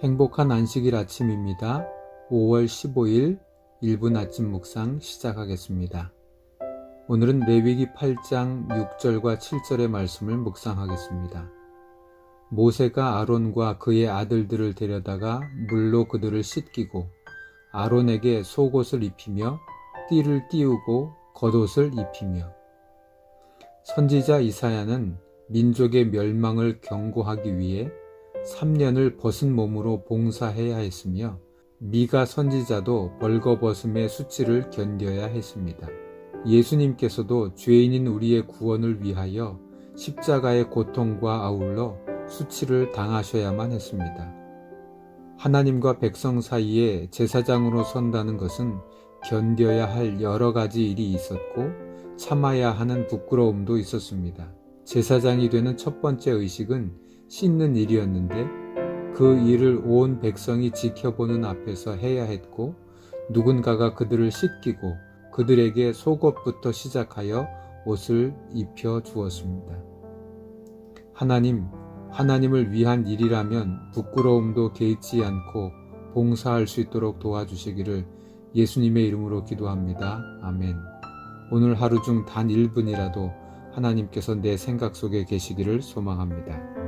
행복한 안식일 아침입니다. 5월 15일 1분 아침 묵상 시작하겠습니다. 오늘은 레위기 8장 6절과 7절의 말씀을 묵상하겠습니다. 모세가 아론과 그의 아들들을 데려다가 물로 그들을 씻기고 아론에게 속옷을 입히며 띠를 띄우고 겉옷을 입히며 선지자 이사야는 민족의 멸망을 경고하기 위해 3년을 벗은 몸으로 봉사해야 했으며 미가 선지자도 벌거벗음의 수치를 견뎌야 했습니다. 예수님께서도 죄인인 우리의 구원을 위하여 십자가의 고통과 아울러 수치를 당하셔야만 했습니다. 하나님과 백성 사이에 제사장으로 선다는 것은 견뎌야 할 여러 가지 일이 있었고 참아야 하는 부끄러움도 있었습니다. 제사장이 되는 첫 번째 의식은 씻는 일이었는데 그 일을 온 백성이 지켜보는 앞에서 해야 했고 누군가가 그들을 씻기고 그들에게 속옷부터 시작하여 옷을 입혀 주었습니다. 하나님, 하나님을 위한 일이라면 부끄러움도 개의치 않고 봉사할 수 있도록 도와주시기를 예수님의 이름으로 기도합니다. 아멘. 오늘 하루 중 단 1분이라도 하나님께서 내 생각 속에 계시기를 소망합니다.